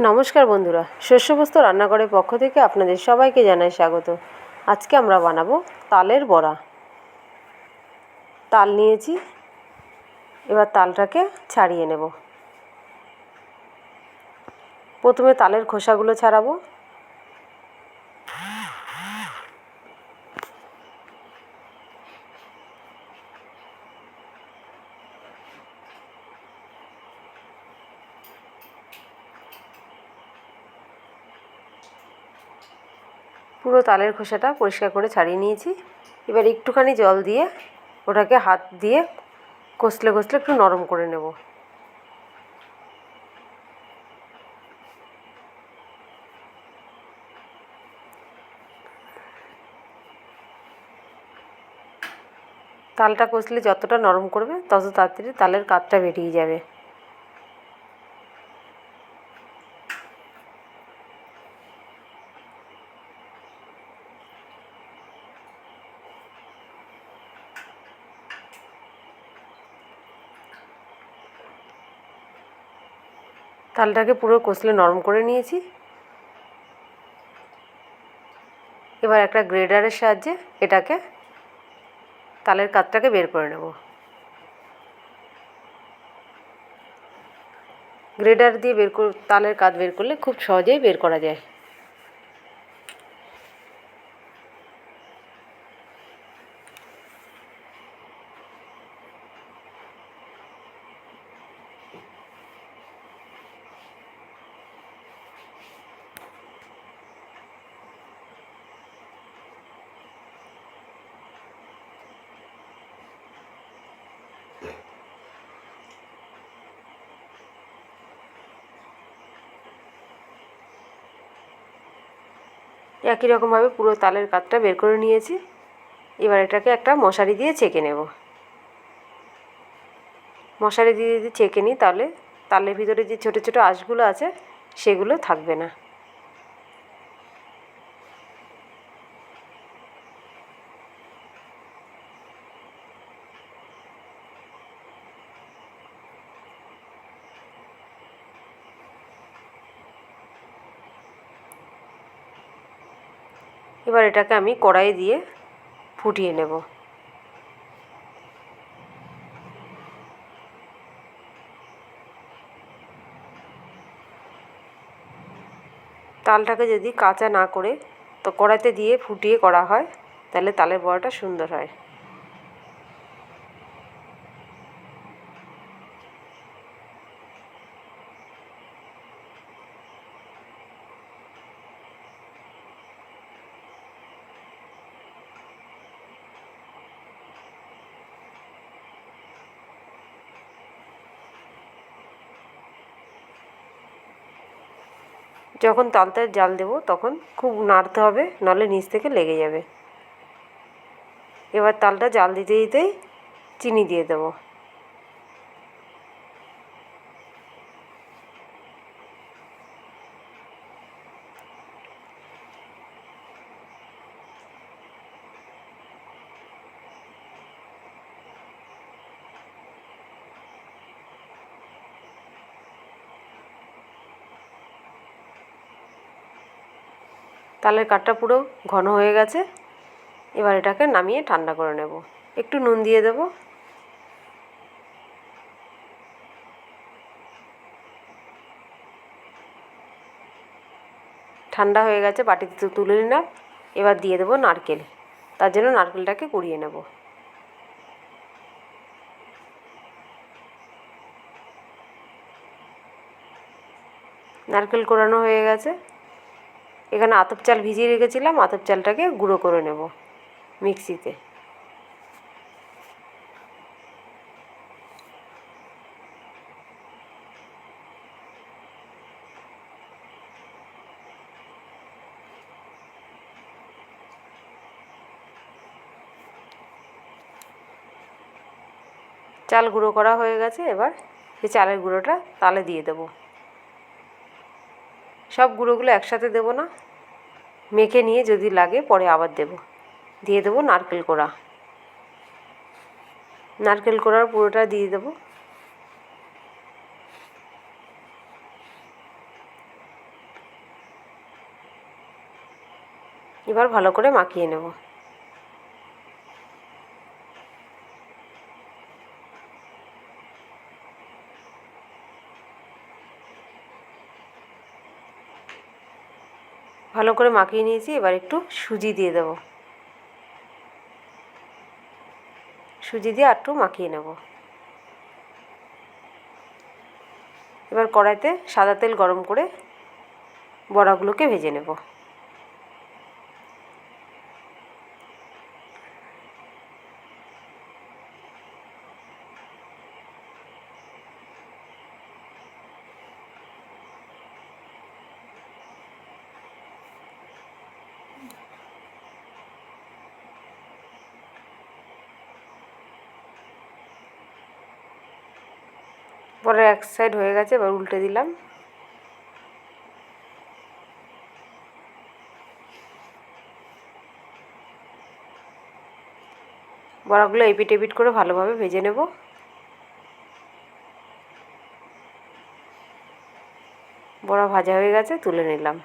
নমস্কার বন্ধুরা, শস্যবস্ত রান্নাঘরের পক্ষ থেকে আপনাদের সবাইকে জানাই স্বাগত। আজকে আমরা বানাবো তালের বড়া। তাল নিয়েছি, এবার তালটাকে ছাড়িয়ে নেব। প্রথমে তালের খোসাগুলো ছাড়াবো। পুরো তালের খোসাটা পরিষ্কার করে ছাড়িয়ে নিয়েছি। এবার একটুখানি জল দিয়ে ওটাকে হাত দিয়ে কষলে কষলে একটু নরম করে নেব। তালটা কষলে যতটা নরম করবে, তত তাড়াতাড়ি তালের কাতটা বেরিয়ে যাবে। তালটাকে পুরো কষলে নরম করে নিয়েছি। এবার একটা গ্রেডারের সাহায্যে এটাকে, তালের কাতটাকে বের করে নেব। গ্রেডার দিয়ে বের তালের কাত বের করলে খুব সহজেই বের করা যায়। একই রকমভাবে পুরো তালের কাতটা বের করে নিয়েছি। এবার এটাকে একটা মশারি দিয়ে ছেঁকে নেব। মশারি দিয়ে যদি ছেঁকে নিই তাহলে তালের ভিতরে যে ছোটো ছোটো আঁশগুলো আছে, সেগুলো থাকবে না। এবার এটাকে আমি কড়াই দিয়ে ফুটিয়ে নেব। তালটাকে যদি কাঁচা না করে তো কড়াইতে দিয়ে ফুটিয়ে করা হয়, তাহলে তালের বড়াটা সুন্দর হয়। যখন তালতে জাল দেব, তখন খুব নাড়তে হবে, নাহলে নিচ থেকে লেগে যাবে। এবার তালটা জাল দিতে দিতেই চিনি দিয়ে দেবো। তালের কাঠটা পুরো ঘন হয়ে গেছে। এবার এটাকে নামিয়ে ঠান্ডা করে নেব। একটু নুন দিয়ে দেব। ঠান্ডা হয়ে গেছে, বাটিতে তুলে নিলাম। এবার দিয়ে দেবো নারকেল। তার জন্য নারকেলটাকে কুড়িয়ে নেব। নারকেল কোরানো হয়ে গেছে। এখানে আতপ চাল ভিজিয়ে রেখেছিলাম, আতপ চালটাকে গুঁড়ো করে নেব মিক্সিতে। চাল গুঁড়ো করা হয়ে গেছে, এবার এই চালের গুঁড়োটা তালে দিয়ে দেবো। সব গুঁড়োগুলো একসাথে দেবো না। মেখে নিয়ে যদি লাগে পরে আবার দেব। দিয়ে দেবো নারকেল কোড়া। নারকেল কোড়ার পুরোটা দিয়ে দেবো। এবার ভালো করে মাখিয়ে নেব। ভালো করে মাখিয়ে নিয়েছি, এবার একটু সুজি দিয়ে দেব। সুজি দিয়ে একটু মাখিয়ে নেব। এবার কড়াইতে সাদা তেল গরম করে বড়াগুলোকে ভেজে নেব। পরে এক সাইড হয়ে গেছে, এবার উল্টে দিলাম। বড়াগুলো এপিট এপিট করে ভালোভাবে ভেজে নেব। বড়া ভাজা হয়ে গেছে, তুলে নিলাম।